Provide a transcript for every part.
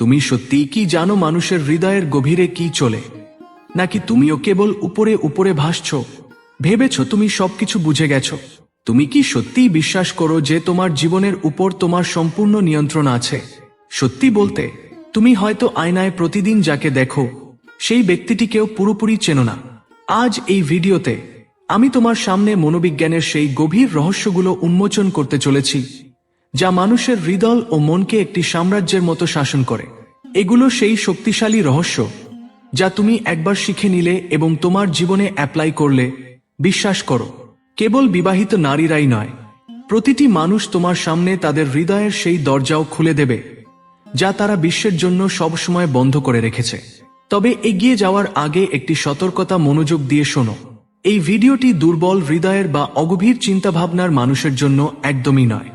তুমি সত্যিই কি জানো মানুষের হৃদয়ের গভীরে কি চলে? নাকি তুমিও কেবল উপরে উপরে ভাসছ? ভেবেছ তুমি সবকিছু বুঝে গেছো? তুমি কি সত্যিই বিশ্বাস করো যে তোমার জীবনের উপর তোমার সম্পূর্ণ নিয়ন্ত্রণ আছে? সত্যি বলতে, তুমি হয়তো আয়নায় প্রতিদিন যাকে দেখো, সেই ব্যক্তিটিকেও পুরোপুরি চেনো না। আজ এই ভিডিওতে আমি তোমার সামনে মনোবিজ্ঞানের সেই গভীর রহস্যগুলো উন্মোচন করতে চলেছি। যা মানুষের হৃদয় ও মনকে একটি সাম্রাজ্যের মতো শাসন করে। এগুলো সেই শক্তিশালী রহস্য যা তুমি একবার শিখে নিলে এবং তোমার জীবনে অ্যাপ্লাই করলে, বিশ্বাস করো, কেবল বিবাহিত নারীরাই নয়। প্রতিটি মানুষ তোমার সামনে তাদের হৃদয়ের সেই দরজাও খুলে দেবে, যা তারা বিশ্বের জন্য সবসময় বন্ধ করে রেখেছে। তবে এগিয়ে যাওয়ার আগে একটি সতর্কতা মনোযোগ দিয়ে শোনো। এই ভিডিওটি দুর্বল হৃদয়ের বা অগভীর চিন্তাভাবনার মানুষের জন্য একদমই নয়।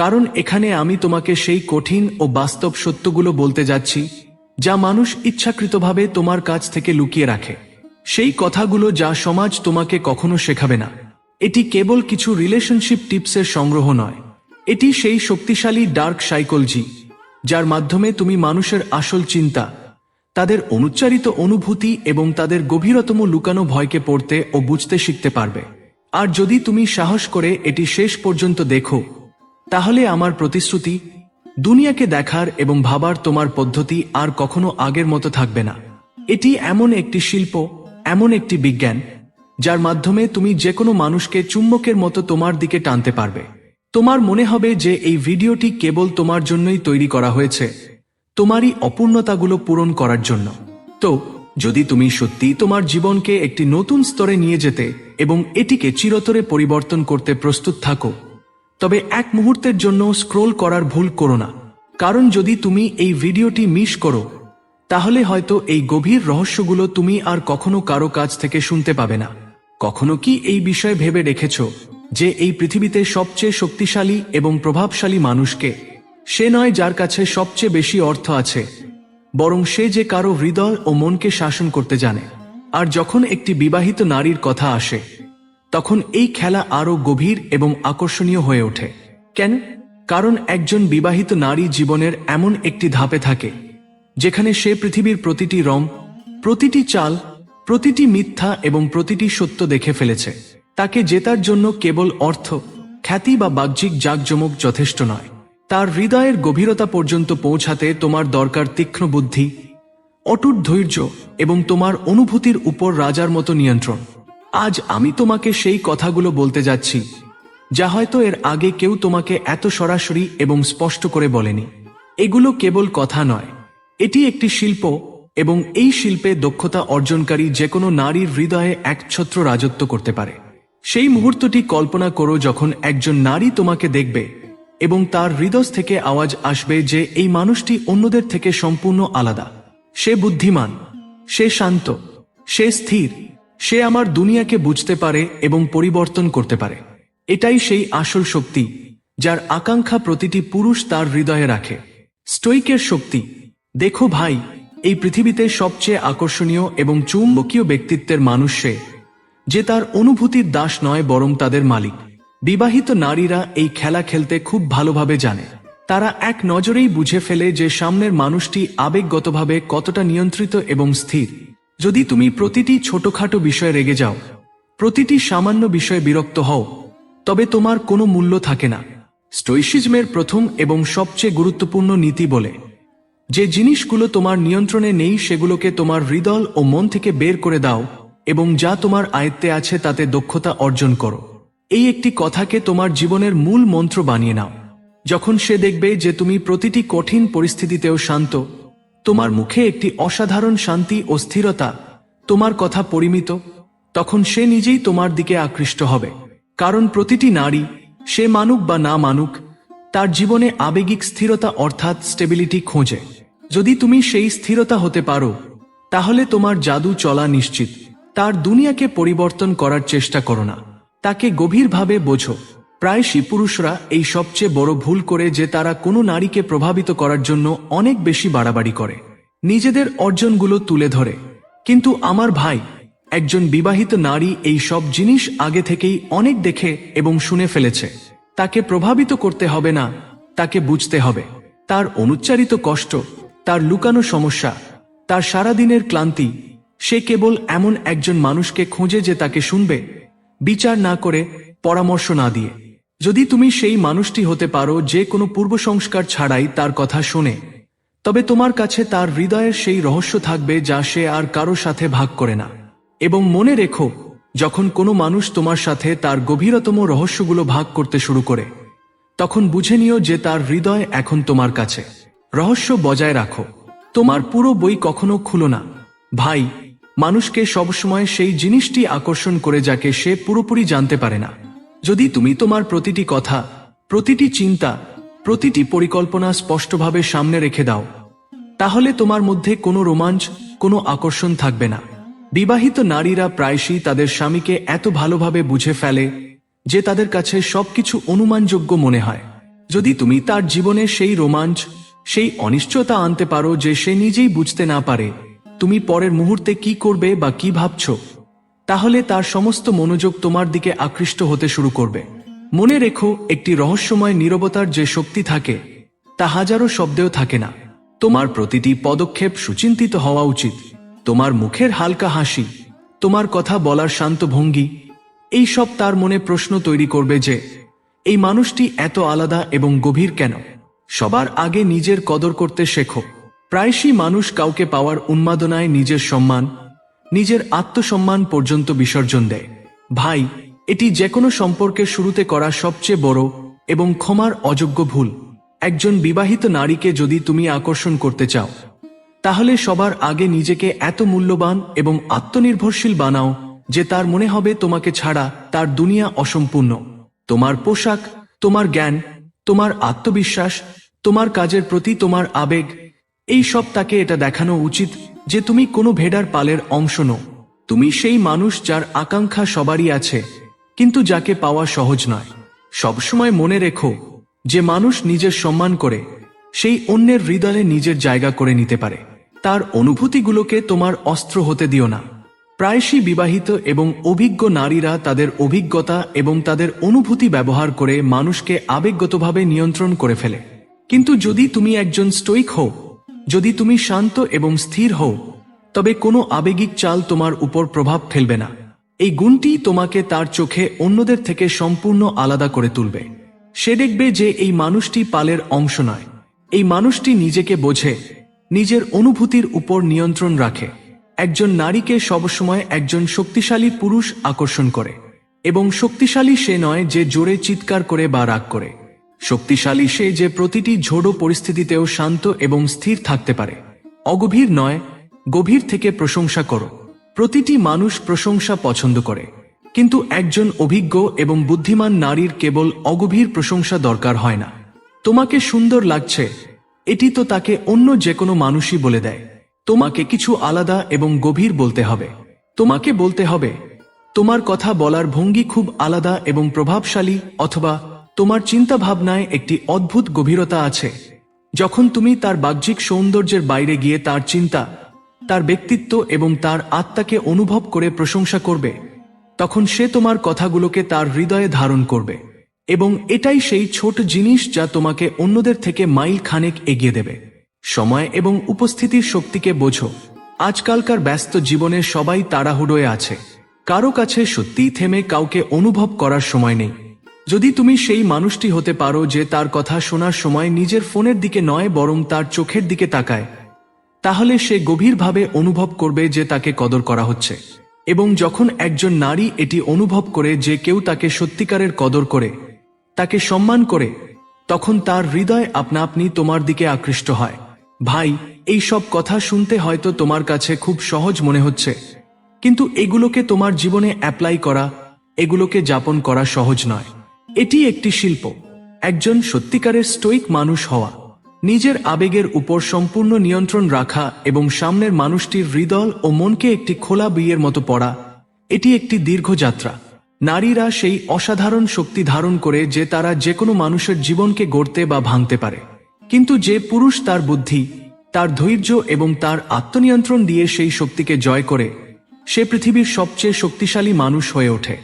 কারণ এখানে আমি তোমাকে সেই কঠিন ও বাস্তব সত্যগুলো বলতে যাচ্ছি, যা মানুষ ইচ্ছাকৃতভাবে তোমার কাছ থেকে লুকিয়ে রাখে। সেই কথাগুলো যা সমাজ তোমাকে কখনো শেখাবে না। এটি কেবল কিছু রিলেশনশিপ টিপসের সংগ্রহ নয়। এটি সেই শক্তিশালী ডার্ক সাইকোলজি যার মাধ্যমে তুমি মানুষের আসল চিন্তা, তাদের অনুচ্চারিত অনুভূতি এবং তাদের গভীরতম লুকানো ভয়কে পড়তে ও বুঝতে শিখতে পারবে। আর যদি তুমি সাহস করে এটি শেষ পর্যন্ত দেখো তাহলে আমার প্রতিশ্রুতি, দুনিয়াকে দেখার এবং ভাবার তোমার পদ্ধতি আর কখনো আগের মতো থাকবে না। এটি এমন একটি শিল্প, এমন একটি বিজ্ঞান, যার মাধ্যমে তুমি যে কোনো মানুষকে চুম্বকের মতো তোমার দিকে টানতে পারবে। তোমার মনে হবে যে এই ভিডিওটি কেবল তোমার জন্যই তৈরি করা হয়েছে, তোমারই অপূর্ণতাগুলো পূরণ করার জন্য। তো, যদি তুমি সত্যি তোমার জীবনকে একটি নতুন স্তরে নিয়ে যেতে এবং এটিকে চিরতরে পরিবর্তন করতে প্রস্তুত থাকো তবে এক মুহূর্তের জন্য স্ক্রোল করার ভুল করো না। কারণ যদি তুমি এই ভিডিওটি মিস করো, তাহলে হয়তো এই গভীর রহস্যগুলো তুমি আর কখনো কারও কাছ থেকে শুনতে পাবে না। কখনো কি এই বিষয়ে ভেবে রেখেছ যে এই পৃথিবীতে সবচেয়ে শক্তিশালী এবং প্রভাবশালী মানুষকে? সে নয় যার কাছে সবচেয়ে বেশি অর্থ আছে, বরং সে যে কারও হৃদয় ও মনকে শাসন করতে জানে। আর যখন একটি বিবাহিত নারীর কথা আসে তখন এই খেলা আরও গভীর এবং আকর্ষণীয় হয়ে ওঠে। কেন? কারণ একজন বিবাহিত নারী জীবনের এমন একটি ধাপে থাকে, যেখানে সে পৃথিবীর প্রতিটি রং, প্রতিটি চাল, প্রতিটি মিথ্যা এবং প্রতিটি সত্য দেখে ফেলেছে। তাকে জেতার জন্য কেবল অর্থ, খ্যাতি বা বাহ্যিক জাঁকজমক যথেষ্ট নয়। তার হৃদয়ের গভীরতা পর্যন্ত পৌঁছাতে তোমার দরকার তীক্ষ্ণ বুদ্ধি, অটুট ধৈর্য এবং তোমার অনুভূতির উপর রাজার মতো নিয়ন্ত্রণ। আজ আমি তোমাকে সেই কথাগুলো বলতে যাচ্ছি, যা হয়তো এর আগে কেউ তোমাকে এত সরাসরি এবং স্পষ্ট করে বলেনি। এগুলো কেবল কথা নয়। এটি একটি শিল্প এবং এই শিল্পে দক্ষতা অর্জনকারী যে কোনো নারীর হৃদয়ে একছত্র রাজত্ব করতে পারে। সেই মুহূর্তটি কল্পনা করো যখন একজন নারী তোমাকে দেখবে এবং তার হৃদয় থেকে আওয়াজ আসবে যে এই মানুষটি অন্যদের থেকে সম্পূর্ণ আলাদা। সে বুদ্ধিমান, সে শান্ত, সে স্থির সে আমার দুনিয়াকে বুঝতে পারে এবং পরিবর্তন করতে পারে। এটাই সেই আসল শক্তি, যার আকাঙ্ক্ষা প্রতিটি পুরুষ তার হৃদয়ে রাখে। স্টোইকের শক্তি, দেখো ভাই, এই পৃথিবীতে সবচেয়ে আকর্ষণীয় এবং চুম্বকীয় ব্যক্তিত্বের মানুষ সে, যে তার অনুভূতির দাস নয় বরং তাদের মালিক। বিবাহিত নারীরা এই খেলা খেলতে খুব ভালোভাবে জানে। তারা এক নজরেই বুঝে ফেলে যে সামনের মানুষটি আবেগগতভাবে কতটা নিয়ন্ত্রিত এবং স্থির। যদি তুমি প্রতিটি ছোটখাটো বিষয়ে রেগে যাও, প্রতিটি সামান্য বিষয়ে বিরক্ত হও, তবে তোমার কোনো মূল্য থাকে না। স্টোইসিজমের প্রথম এবং সবচেয়ে গুরুত্বপূর্ণ নীতি বলে, যে জিনিসগুলো তোমার নিয়ন্ত্রণে নেই সেগুলোকে তোমার হৃদয় ও মন থেকে বের করে দাও এবং যা তোমার আয়ত্তে আছে তাতে দক্ষতা অর্জন করো। এই একটি কথাকে তোমার জীবনের মূল মন্ত্র বানিয়ে নাও। যখন সে দেখবে যে তুমি প্রতিটি কঠিন পরিস্থিতিতেও শান্ত তোমার মুখে একটি অসাধারণ শান্তি ও স্থিরতা, তোমার কথা পরিমিত, তখন সে নিজেই তোমার দিকে আকৃষ্ট হবে। কারণ প্রতিটি নারী, সে মানুক বা না মানুক, তার জীবনে আবেগিক স্থিরতা অর্থাৎ স্টেবিলিটি খোঁজে। যদি তুমি সেই স্থিরতা হতে পারো, তাহলে তোমার জাদু চলা নিশ্চিত। তার দুনিয়াকে পরিবর্তন করার চেষ্টা করো না। তাকে গভীরভাবে বোঝো। প্রায়শই পুরুষরা এই সবচেয়ে বড় ভুল করে যে তারা কোনো নারীকে প্রভাবিত করার জন্য অনেক বেশি বাড়াবাড়ি করে। নিজেদের অর্জনগুলো তুলে ধরে। কিন্তু আমার ভাই, একজন বিবাহিত নারী এই সব জিনিস আগে থেকেই অনেক দেখে এবং শুনে ফেলেছে। তাকে প্রভাবিত করতে হবে না, তাকে বুঝতে হবে। তার অনুচ্চারিত কষ্ট, তার লুকানো সমস্যা, তার সারাদিনের ক্লান্তি, সে কেবল এমন একজন মানুষকে খোঁজে যে তাকে শুনবে, বিচার না করে পরামর্শ না দিয়ে। যদি তুমি সেই মানুষটি হতে পারো যে কোনো পূর্ব সংস্কার ছাড়াই তার কথা শোনে, তবে তোমার কাছে তার হৃদয়ের সেই রহস্য থাকবে যা সে আর কারও সাথে ভাগ করে না। এবং মনে রেখো, যখন কোনো মানুষ তোমার সাথে তার গভীরতম রহস্যগুলো ভাগ করতে শুরু করে, তখন বুঝে নিও যে তার হৃদয় এখন তোমার কাছে। রহস্য বজায় রাখো, তোমার পুরো বই কখনো খুলো না। ভাই, মানুষকে সবসময় সেই জিনিসটি আকর্ষণ করে যাকে সে পুরোপুরি জানতে পারে না। যদি তুমি তোমার প্রতিটি কথা, প্রতিটি চিন্তা, প্রতিটি পরিকল্পনা স্পষ্টভাবে সামনে রেখে দাও, তাহলে তোমার মধ্যে কোনো রোমাঞ্চ, কোনো আকর্ষণ থাকবে না। বিবাহিত নারীরা প্রায়শই তাদের স্বামীকে এত ভালোভাবে বুঝে ফেলে যে তাদের কাছে সবকিছু অনুমানযোগ্য মনে হয়। যদি তুমি তার জীবনে সেই রোমাঞ্চ, সেই অনিশ্চয়তা আনতে পারো যে সে নিজেই বুঝতে না পারে, তুমি পরের মুহূর্তে কি করবে বা কি ভাবছ তাহলে তার সমস্ত মনোযোগ তোমার দিকে আকৃষ্ট হতে শুরু করবে। মনে রেখো, একটি রহস্যময় নীরবতার যে শক্তি থাকে, তা হাজারো শব্দেও থাকে না। তোমার প্রতিটি পদক্ষেপ সুচিন্তিত হওয়া উচিত। তোমার মুখের হালকা হাসি, তোমার কথা বলার শান্ত ভঙ্গি, এই সব তার মনে প্রশ্ন তৈরি করবে যে, এই মানুষটি এত আলাদা এবং গভীর কেন? সবার আগে নিজের কদর করতে শেখো। প্রায়শই মানুষ কাউকে পাওয়ার উন্মাদনায় নিজের সম্মান নিজের আত্মসম্মান পর্যন্ত বিসর্জন দেয়। ভাই, এটি যে কোনো সম্পর্কের শুরুতে করা সবচেয়ে বড় এবং ক্ষমার অযোগ্য ভুল। একজন বিবাহিত নারীকে যদি তুমি আকর্ষণ করতে চাও, তাহলে সবার আগে নিজেকে এত মূল্যবান এবং আত্মনির্ভরশীল বানাও যে তার মনে হবে তোমাকে ছাড়া তার দুনিয়া অসম্পূর্ণ। তোমার পোশাক, তোমার জ্ঞান, তোমার আত্মবিশ্বাস, তোমার কাজের প্রতি তোমার আবেগ এই সব তাকে এটা দেখানো উচিত যে তুমি কোনো ভেডার পালের অংশ নো তুমি সেই মানুষ যার আকাঙ্ক্ষা সবারই আছে, কিন্তু যাকে পাওয়া সহজ নয়। সবসময় মনে রেখো, যে মানুষ নিজের সম্মান করে, সেই অন্যের হৃদয়ে নিজের জায়গা করে নিতে পারে। তার অনুভূতিগুলোকে তোমার অস্ত্র হতে দিও না। প্রায়শই বিবাহিত এবং অভিজ্ঞ নারীরা তাদের অভিজ্ঞতা এবং তাদের অনুভূতি ব্যবহার করে মানুষকে আবেগগতভাবে নিয়ন্ত্রণ করে ফেলে। কিন্তু যদি তুমি একজন স্টোইক হও যদি তুমি শান্ত এবং স্থির হও, তবে কোনো আবেগিক চাল তোমার উপর প্রভাব ফেলবে না। এই গুণটি তোমাকে তার চোখে অন্যদের থেকে সম্পূর্ণ আলাদা করে তুলবে। সে দেখবে যে এই মানুষটি পালের অংশ নয়। এই মানুষটি নিজেকে বোঝে, নিজের অনুভূতির উপর নিয়ন্ত্রণ রাখে। একজন নারীকে সবসময় একজন শক্তিশালী পুরুষ আকর্ষণ করে, এবং শক্তিশালী সে নয় যে জোরে চিৎকার করে বা রাগ করে। শক্তিশালী সে যে প্রতিটি ঝোড়ো পরিস্থিতিতেও শান্ত এবং স্থির থাকতে পারে। অগভীর নয়, গভীর থেকে প্রশংসা করো। প্রতিটি মানুষ প্রশংসা পছন্দ করে। কিন্তু একজন অভিজ্ঞ এবং বুদ্ধিমান নারীর কেবল অগভীর প্রশংসা দরকার হয় না। তোমাকে সুন্দর লাগছে, এটি তো তাকে অন্য যে কোনো মানুষই বলে দেয়। তোমাকে কিছু আলাদা এবং গভীর বলতে হবে। তোমাকে বলতে হবে, তোমার কথা বলার ভঙ্গি খুব আলাদা এবং প্রভাবশালী অথবা তোমার চিন্তা ভাবনায় একটি অদ্ভুত গভীরতা আছে। যখন তুমি তার বাহ্যিক সৌন্দর্যের বাইরে গিয়ে তার চিন্তা, তার ব্যক্তিত্ব এবং তার আত্মাকে অনুভব করে প্রশংসা করবে, তখন সে তোমার কথাগুলোকে তার হৃদয়ে ধারণ করবে এবং এটাই সেই ছোট জিনিস যা তোমাকে অন্যদের থেকে মাইল খানেক এগিয়ে দেবে। সময় এবং উপস্থিতির শক্তিকে বোঝো। আজকালকার ব্যস্ত জীবনে সবাই তাড়াহুড়োয় আছে। কারও কাছে সত্যিই থেমে কাউকে অনুভব করার সময় নেই। যদি তুমি সেই মানুষটি হতে পারো যে তার কথা শোনার সময় নিজের ফোনের দিকে নয়, বরং তার চোখের দিকে তাকায়, তাহলে সে গভীরভাবে অনুভব করবে যে তাকে কদর করা হচ্ছে। এবং যখন একজন নারী এটি অনুভব করে যে কেউ তাকে সত্যিকারের কদর করে, তাকে সম্মান করে, তখন তার হৃদয় আপনা আপনি তোমার দিকে আকৃষ্ট হয়। ভাই, এই সব কথা শুনতে হয়তো তোমার কাছে খুব সহজ মনে হচ্ছে, কিন্তু এগুলোকে তোমার জীবনে অ্যাপ্লাই করা, এগুলোকে যাপন করা সহজ নয়। এটি একটি শিল্প। একজন সত্যিকারের স্টোইক মানুষ হওয়া, নিজের আবেগের উপর সম্পূর্ণ নিয়ন্ত্রণ রাখা এবং সামনের মানুষটির হৃদয় ও মনকে একটি খোলা বিয়ের মতো পড়া, এটি একটি দীর্ঘ যাত্রা। নারীরা সেই অসাধারণ শক্তি ধারণ করে যে তারা যে কোনো মানুষের জীবনকে গড়তে বা ভাঙতে পারে। কিন্তু যে পুরুষ তার বুদ্ধি, তার ধৈর্য এবং তার আত্মনিয়ন্ত্রণ দিয়ে সেই শক্তিকে জয় করে, সে পৃথিবীর সবচেয়ে শক্তিশালী মানুষ হয়ে ওঠে।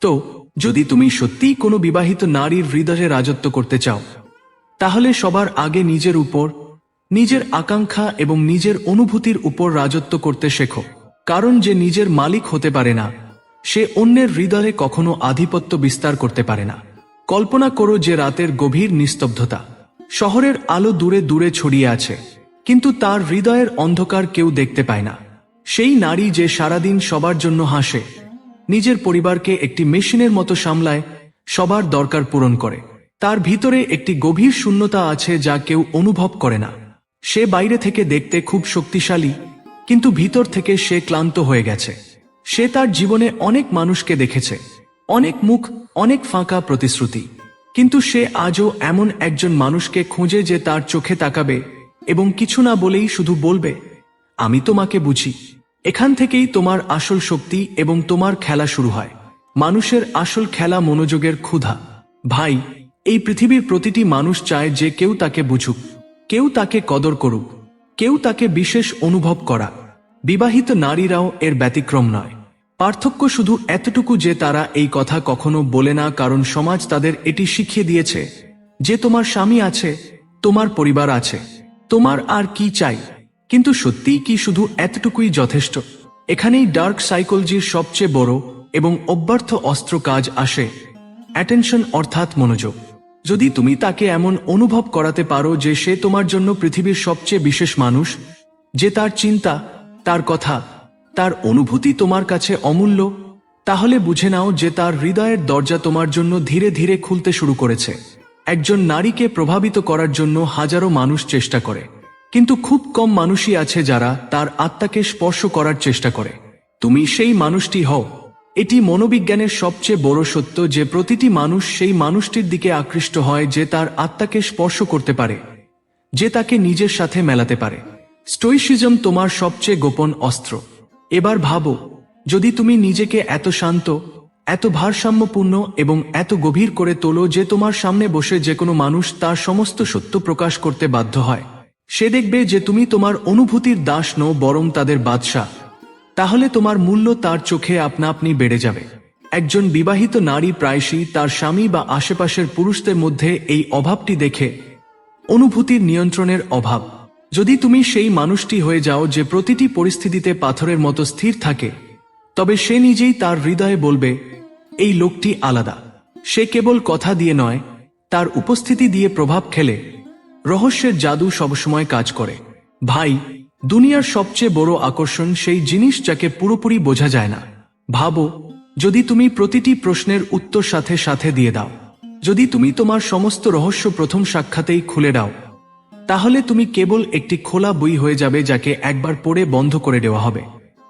তো যদি তুমি সত্যিই কোনো বিবাহিত নারীর হৃদয়ে রাজত্ব করতে চাও, তাহলে সবার আগে নিজের উপর, নিজের আকাঙ্ক্ষা এবং নিজের অনুভূতির উপর রাজত্ব করতে শেখো। কারণ যে নিজের মালিক হতে পারে না, সে অন্যের হৃদয়ে কখনো আধিপত্য বিস্তার করতে পারে না। কল্পনা করো যে রাতের গভীর নিস্তব্ধতা, শহরের আলো দূরে দূরে ছড়িয়ে আছে, কিন্তু তার হৃদয়ের অন্ধকার কেউ দেখতে পায় না। সেই নারী যে সারাদিন সবার জন্য হাসে নিজের পরিবারকে একটি মেশিনের মতো সামলায়, সবার দরকার পূরণ করে। তার ভিতরে একটি গভীর শূন্যতা আছে যা কেউ অনুভব করে না। সে বাইরে থেকে দেখতে খুব শক্তিশালী, কিন্তু ভিতর থেকে সে ক্লান্ত হয়ে গেছে। সে তার জীবনে অনেক মানুষকে দেখেছে, অনেক মুখ, অনেক ফাঁকা প্রতিশ্রুতি। কিন্তু সে আজও এমন একজন মানুষকে খুঁজে যে তার চোখে তাকাবে এবং কিছু না বলেই শুধু বলবে, আমি তোমাকে বুঝি। এখান থেকেই তোমার আসল শক্তি এবং তোমার খেলা শুরু হয়। মানুষের আসল খেলা মনোযোগের ক্ষুধা। ভাই, এই পৃথিবীর প্রতিটি মানুষ চায় যে কেউ তাকে বুঝুক, কেউ তাকে কদর করুক, কেউ তাকে বিশেষ অনুভব করা। বিবাহিত নারীরাও এর ব্যতিক্রম নয়। পার্থক্য শুধু এতটুকু যে তারা এই কথা কখনো বলে না, কারণ সমাজ তাদের এটি শিখিয়ে দিয়েছে যে তোমার স্বামী আছে, তোমার পরিবার আছে, তোমার আর কি চাই। কিন্তু সত্যিই কি শুধু এতটুকুই যথেষ্ট? এখানেই ডার্ক সাইকোলজির সবচেয়ে বড় এবং অব্যর্থ অস্ত্র কাজ আসে, অ্যাটেনশন অর্থাৎ মনোযোগ। যদি তুমি তাকে এমন অনুভব করাতে পারো যে সে তোমার জন্য পৃথিবীর সবচেয়ে বিশেষ মানুষ, যে তার চিন্তা, তার কথা, তার অনুভূতি তোমার কাছে অমূল্য, তাহলে বুঝে নাও যে তার হৃদয়ের দরজা তোমার জন্য ধীরে ধীরে খুলতে শুরু করেছে। একজন নারীকে প্রভাবিত করার জন্য হাজারো মানুষ চেষ্টা করে। কিন্তু খুব কম মানুষই আছে যারা তার আত্মাকে স্পর্শ করার চেষ্টা করে। তুমি সেই মানুষটি হও। এটি মনোবিজ্ঞানের সবচেয়ে বড় সত্য যে প্রতিটি মানুষ সেই মানুষটির দিকে আকৃষ্ট হয় যে তার আত্মাকে স্পর্শ করতে পারে, যে তাকে নিজের সাথে মেলাতে পারে। স্টোইসিজম তোমার সবচেয়ে গোপন অস্ত্র। এবার ভাবো, যদি তুমি নিজেকে এত শান্ত, এত ভারসাম্যপূর্ণ এবং এত গভীর করে তোলো যে তোমার সামনে বসে যে কোনো মানুষ তার সমস্ত সত্য প্রকাশ করতে বাধ্য হয়। সে দেখবে যে তুমি তোমার অনুভূতির দাস নো বরং তাদের বাদশাহ। তাহলে তোমার মূল্য তার চোখে আপনা আপনি বেড়ে যাবে। একজন বিবাহিত নারী প্রায়শই তার স্বামী বা আশেপাশের পুরুষদের মধ্যে এই অভাবটি দেখে অনুভূতির নিয়ন্ত্রণের অভাব। যদি তুমি সেই মানুষটি হয়ে যাও যে প্রতিটি পরিস্থিতিতে পাথরের মতো স্থির থাকে, তবে সে নিজেই তার হৃদয়ে বলবে, এই লোকটি আলাদা। সে কেবল কথা দিয়ে নয়, তার উপস্থিতি দিয়ে প্রভাব খেলে। রহস্যের জাদু সবসময় কাজ করে। ভাই, দুনিয়ার সবচেয়ে বড় আকর্ষণ সেই জিনিস যাকে পুরোপুরি বোঝা যায় না। ভাবো, যদি তুমি প্রতিটি প্রশ্নের উত্তর সাথে সাথে দিয়ে দাও। যদি তুমি তোমার সমস্ত রহস্য প্রথম সাক্ষাতেই খুলে দাও, তাহলে তুমি কেবল একটি খোলা বই হয়ে যাবে যাকে একবার পড়ে বন্ধ করে দেওয়া হবে।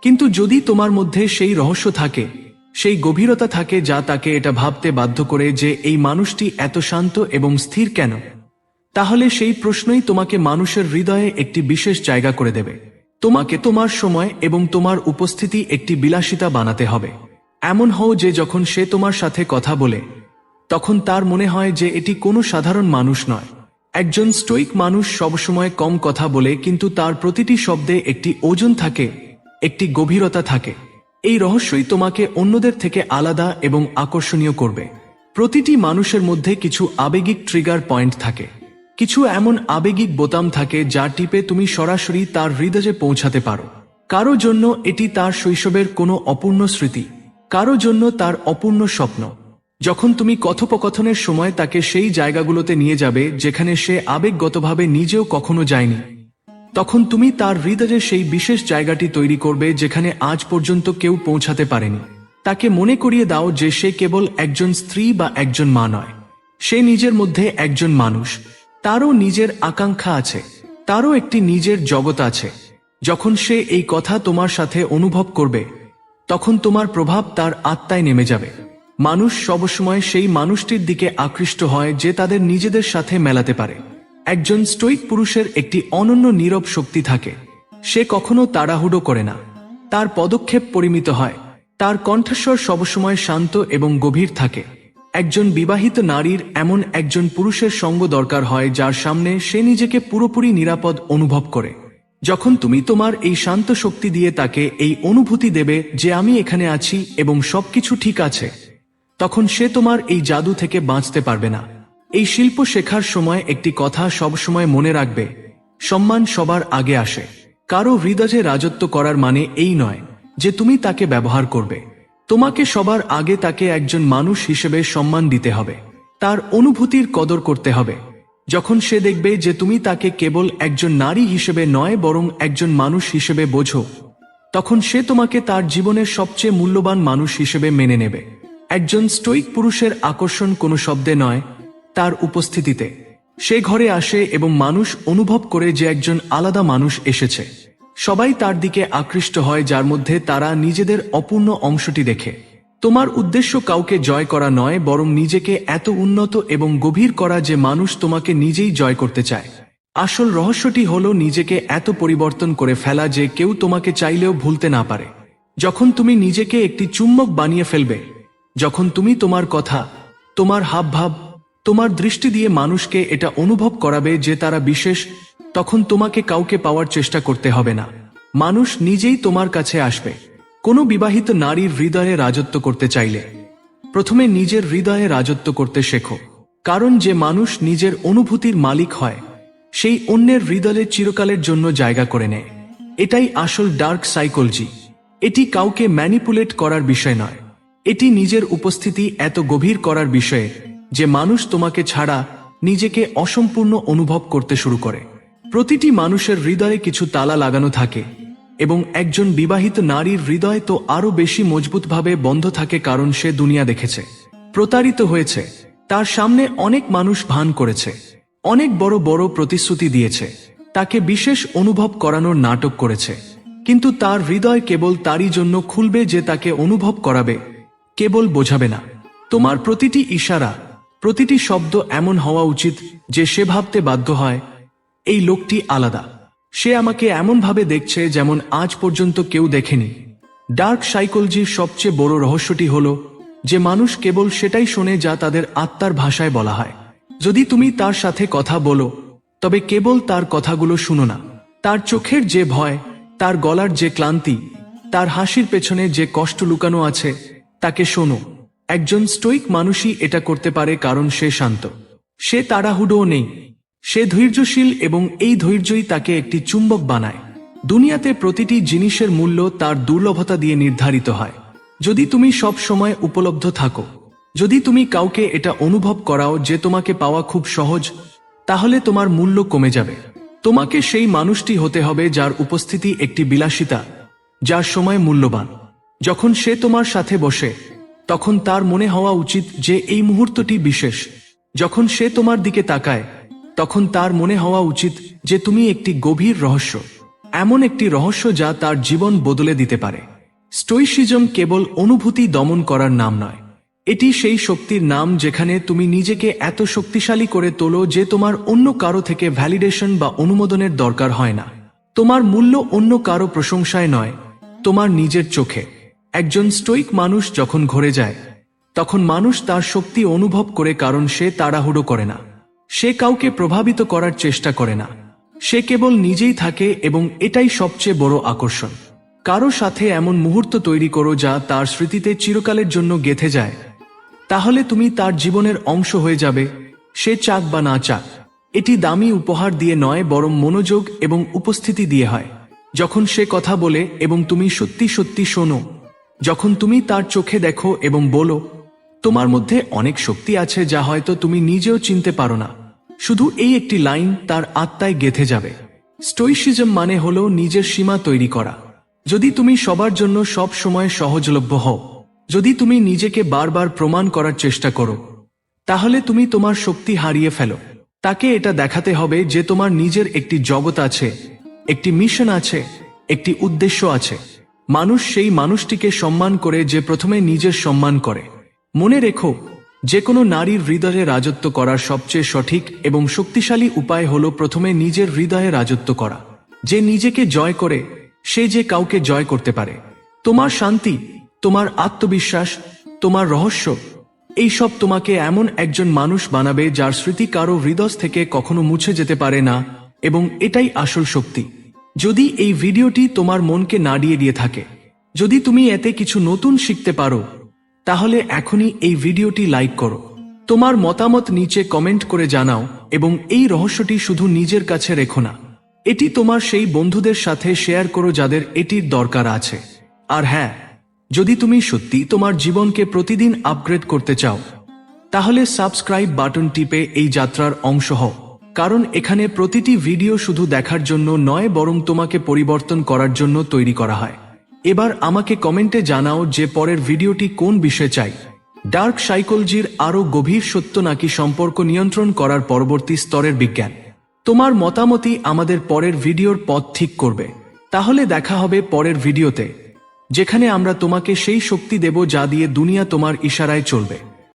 কিন্তু যদি তোমার মধ্যে সেই রহস্য থাকে, সেই গভীরতা থাকে যা তাকে এটা ভাবতে বাধ্য করে যে এই মানুষটি এত শান্ত এবং স্থির কেন? তাহলে সেই প্রশ্নই তোমাকে মানুষের হৃদয়ে একটি বিশেষ জায়গা করে দেবে। তোমাকে তোমার সময় এবং তোমার উপস্থিতি একটি বিলাসিতা বানাতে হবে। এমন হও যে যখন সে তোমার সাথে কথা বলে, তখন তার মনে হয় যে এটি কোনো সাধারণ মানুষ নয়। একজন স্টোইক মানুষ সবসময় কম কথা বলে, কিন্তু তার প্রতিটি শব্দে একটি ওজন থাকে, একটি গভীরতা থাকে। এই রহস্যই তোমাকে অন্যদের থেকে আলাদা এবং আকর্ষণীয় করবে। প্রতিটি মানুষের মধ্যে কিছু আবেগিক ট্রিগার পয়েন্ট থাকে। কিছু এমন আবেগিক বোতাম থাকে যা টিপে তুমি সরাসরি তার হৃদয়ে পৌঁছাতে পারো। কারও জন্য এটি তার শৈশবের কোনো অপূর্ণ স্মৃতি। কারও জন্য তার অপূর্ণ স্বপ্ন। যখন তুমি কথোপকথনের সময় তাকে সেই জায়গাগুলোতে নিয়ে যাবে, যেখানে সে আবেগগতভাবে নিজেও কখনো যায়নি, তখন তুমি তার হৃদয়ে সেই বিশেষ জায়গাটি তৈরি করবে, যেখানে আজ পর্যন্ত কেউ পৌঁছাতে পারেনি। তাকে মনে করিয়ে দাও যে সে কেবল একজন স্ত্রী বা একজন মা নয়। সে নিজের মধ্যে একজন মানুষ। তারও নিজের আকাঙ্ক্ষা আছে, তারও একটি নিজের জগৎ আছে। যখন সে এই কথা তোমার সাথে অনুভব করবে, তখন তোমার প্রভাব তার আত্মায় নেমে যাবে। মানুষ সবসময় সেই মানুষটির দিকে আকৃষ্ট হয় যে তাদের নিজেদের সাথে মেলাতে পারে। একজন স্টোইক পুরুষের একটি অনন্য নীরব শক্তি থাকে। সে কখনো তাড়াহুড়ো করে না। তার পদক্ষেপ পরিমিত হয়। তার কণ্ঠস্বর সবসময় শান্ত এবং গভীর থাকে। একজন বিবাহিত নারীর এমন একজন পুরুষের সঙ্গ দরকার হয় যার সামনে সে নিজেকে পুরোপুরি নিরাপদ অনুভব করে। যখন তুমি তোমার এই শান্ত শক্তি দিয়ে তাকে এই অনুভূতি দেবে যে আমি এখানে আছি এবং সবকিছু ঠিক আছে, তখন সে তোমার এই জাদু থেকে বাঁচতে পারবে না। এই শিল্প শেখার সময় একটি কথা সবসময় মনে রাখবে, সম্মান সবার আগে আসে। কারও হৃদয়ে রাজত্ব করার মানে এই নয় যে তুমি তাকে ব্যবহার করবে। তোমাকে সবার আগে তাকে একজন মানুষ হিসেবে সম্মান দিতে হবে। তার অনুভূতির কদর করতে হবে। যখন সে দেখবে যে তুমি তাকে কেবল একজন নারী হিসেবে নয়, বরং একজন মানুষ হিসেবে বোঝো, তখন সে তোমাকে তার জীবনের সবচেয়ে মূল্যবান মানুষ হিসেবে মেনে নেবে। একজন স্টোইক পুরুষের আকর্ষণ কোনো শব্দে নয়, তার উপস্থিতিতে। সে ঘরে আসে এবং মানুষ অনুভব করে যে একজন আলাদা মানুষ এসেছে। সবাই তার দিকে আকৃষ্ট হয়, যার মধ্যে তারা নিজেদের অপূর্ণ অংশটি দেখে। তোমার উদ্দেশ্য কাউকে জয় করা নয়, বরং নিজেকে এত উন্নত এবং গভীর করা যে মানুষ তোমাকে নিজেই জয় করতে চায়। আসল রহস্যটি হলো নিজেকে এত পরিবর্তন করে ফেলা যে কেউ তোমাকে চাইলেও ভুলতে না পারে। যখন তুমি নিজেকে একটি চুম্বক বানিয়ে ফেলবে, যখন তুমি তোমার কথা, তোমার হাবভাব, তোমার দৃষ্টি দিয়ে মানুষকে এটা অনুভব করাবে যে তারা বিশেষ তখন তোমাকে কাউকে পাওয়ার চেষ্টা করতে হবে না। মানুষ নিজেই তোমার কাছে আসবে। কোনো বিবাহিত নারীর হৃদয়ে রাজত্ব করতে চাইলে প্রথমে নিজের হৃদয়ে রাজত্ব করতে শেখো। কারণ যে মানুষ নিজের অনুভূতির মালিক হয়, সেই অন্যের হৃদয়ে চিরকালের জন্য জায়গা করে নেয়। এটাই আসল ডার্ক সাইকোলজি। এটি কাউকে ম্যানিপুলেট করার বিষয় নয়। এটি নিজের উপস্থিতি এত গভীর করার বিষয়ে যে মানুষ তোমাকে ছাড়া নিজেকে অসম্পূর্ণ অনুভব করতে শুরু করে। প্রতিটি মানুষের হৃদয়ে কিছু তালা লাগানো থাকে, এবং একজন বিবাহিত নারীর হৃদয় তো আরও বেশি মজবুতভাবে বন্ধ থাকে কারণ সে দুনিয়া দেখেছে। প্রতারিত হয়েছে, তার সামনে অনেক মানুষ ভান করেছে, অনেক বড় বড় প্রতিশ্রুতি দিয়েছে, তাকে বিশেষ অনুভব করানোর নাটক করেছে, কিন্তু তার হৃদয় কেবল তারই জন্য খুলবে যে তাকে অনুভব করাবে, কেবল বোঝাবে না। তোমার প্রতিটি ইশারা, প্রতিটি শব্দ এমন হওয়া উচিত যে সে ভাবতে বাধ্য হয় এই লোকটি আলাদা। সে আমাকে এমনভাবে দেখছে যেমন আজ পর্যন্ত কেউ দেখেনি। ডার্ক সাইকোলজির সবচেয়ে বড় রহস্যটি হল যে মানুষ কেবল সেটাই শোনে যা তাদের আত্মার ভাষায় বলা হয়। যদি তুমি তার সাথে কথা বলো, তবে কেবল তার কথাগুলো শুনো না। তার চোখের যে ভয়, তার গলার যে ক্লান্তি, তার হাসির পেছনে যে কষ্ট লুকানো আছে, তাকে শোনো। একজন স্টোইক মানুষই এটা করতে পারে কারণ সে শান্ত। সে তাড়াহুডোও নেই। সে ধৈর্যশীল এবং এই ধৈর্যই তাকে একটি চুম্বক বানায়। দুনিয়াতে প্রতিটি জিনিসের মূল্য তার দুর্লভতা দিয়ে নির্ধারিত হয়। যদি তুমি সব সময় উপলব্ধ থাকো, যদি তুমি কাউকে এটা অনুভব করাও যে তোমাকে পাওয়া খুব সহজ, তাহলে তোমার মূল্য কমে যাবে। তোমাকে সেই মানুষটি হতে হবে যার উপস্থিতি একটি বিলাসিতা, যার সময় মূল্যবান। যখন সে তোমার সাথে বসে, তখন তার মনে হওয়া উচিত যে এই মুহূর্তটি বিশেষ। যখন সে তোমার দিকে তাকায় তখন তার মনে হওয়া উচিত যে তুমি একটি গভীর রহস্য, এমন একটি রহস্য যা তার জীবন বদলে দিতে পারে। স্টোইসিজম কেবল অনুভূতি দমন করার নাম নয়। এটি সেই শক্তির নাম যেখানে তুমি নিজেকে এত শক্তিশালী করে তোলো যে তোমার অন্য কারও থেকে ভ্যালিডেশন বা অনুমোদনের দরকার হয় না। তোমার মূল্য অন্য কারও প্রশংসায় নয়, তোমার নিজের চোখে। একজন স্টোইক মানুষ যখন ঘরে যায়, তখন মানুষ তার শক্তি অনুভব করে কারণ সে তাড়াহুড়ো করে না। সে কাউকে প্রভাবিত করার চেষ্টা করে না। সে কেবল নিজেই থাকে এবং এটাই সবচেয়ে বড় আকর্ষণ। কারও সাথে এমন মুহূর্ত তৈরি করো যা তার স্মৃতিতে চিরকালের জন্য গেথে যায়। তাহলে তুমি তার জীবনের অংশ হয়ে যাবে। সে চাক বা না চাক, এটি দামি উপহার দিয়ে নয়, বরং মনোযোগ এবং উপস্থিতি দিয়ে হয়। যখন সে কথা বলে এবং তুমি সত্যি সত্যি শোনো, যখন তুমি তার চোখে দেখো এবং বলো তোমার মধ্যে অনেক শক্তি আছে যা হয়তো তুমি নিজেও চিনতে পারো না। শুধু এই একটি লাইন তার আত্মায় গেথে যাবে। স্টোইসিজম মানে হলো নিজের সীমা তৈরি করা। যদি তুমি সবার জন্য সব সময় সহজলভ্য হও, যদি তুমি নিজেকে বারবার প্রমাণ করার চেষ্টা করো, তাহলে তুমি তোমার শক্তি হারিয়ে ফেলো। তাকে এটা দেখাতে হবে যে তোমার নিজের একটি জগৎ আছে, একটি মিশন আছে, একটি উদ্দেশ্য আছে। মানুষ সেই মানুষটিকে সম্মান করে যে প্রথমে নিজের সম্মান করে। মনে রেখো যে কোনো নারীর হৃদয়ে রাজত্ব করার সবচেয়ে সঠিক এবং শক্তিশালী উপায় হল প্রথমে নিজের হৃদয়ে রাজত্ব করা। যে নিজেকে জয় করে, সে যে কাউকে জয় করতে পারে। তোমার শান্তি, তোমার আত্মবিশ্বাস, তোমার রহস্য এইসব তোমাকে এমন একজন মানুষ বানাবে যার স্মৃতি কারও হৃদয় থেকে কখনো মুছে যেতে পারে না এবং এটাই আসল শক্তি। যদি এই ভিডিওটি তোমার মনকে নাড়িয়ে দিয়ে থাকে, যদি তুমি এতে কিছু নতুন শিখতে পারো তাহলে এখনই এই ভিডিওটি লাইক করো। তোমার মতামত নিচে কমেন্ট করে জানাও এবং এই রহস্যটি শুধু নিজের কাছে রেখো না। এটি তোমার সেই বন্ধুদের সাথে শেয়ার করো যাদের এটির দরকার আছে। আর হ্যাঁ যদি তুমি সত্যি তোমার জীবনকে প্রতিদিন আপগ্রেড করতে চাও, তাহলে সাবস্ক্রাইব বাটন টিপে এই যাত্রার অংশ হও। কারণ এখানে প্রতিটি ভিডিও শুধু দেখার জন্য নয়, বরং তোমাকে পরিবর্তন করার জন্য তৈরি করা হয়। এবার আমাকে কমেন্টে জানাও যে পরের ভিডিওটি কোন বিষয়ে চাই। ডার্ক সাইকোলজির আরও গভীর সত্য নাকি সম্পর্ক নিয়ন্ত্রণ করার পরবর্তী স্তরের বিজ্ঞান? তোমার মতামতই আমাদের পরের ভিডিওর পথ ঠিক করবে। তাহলে দেখা হবে পরের ভিডিওতে, যেখানে আমরা তোমাকে সেই শক্তি দেব যা দিয়ে দুনিয়া তোমার ইশারায় চলবে।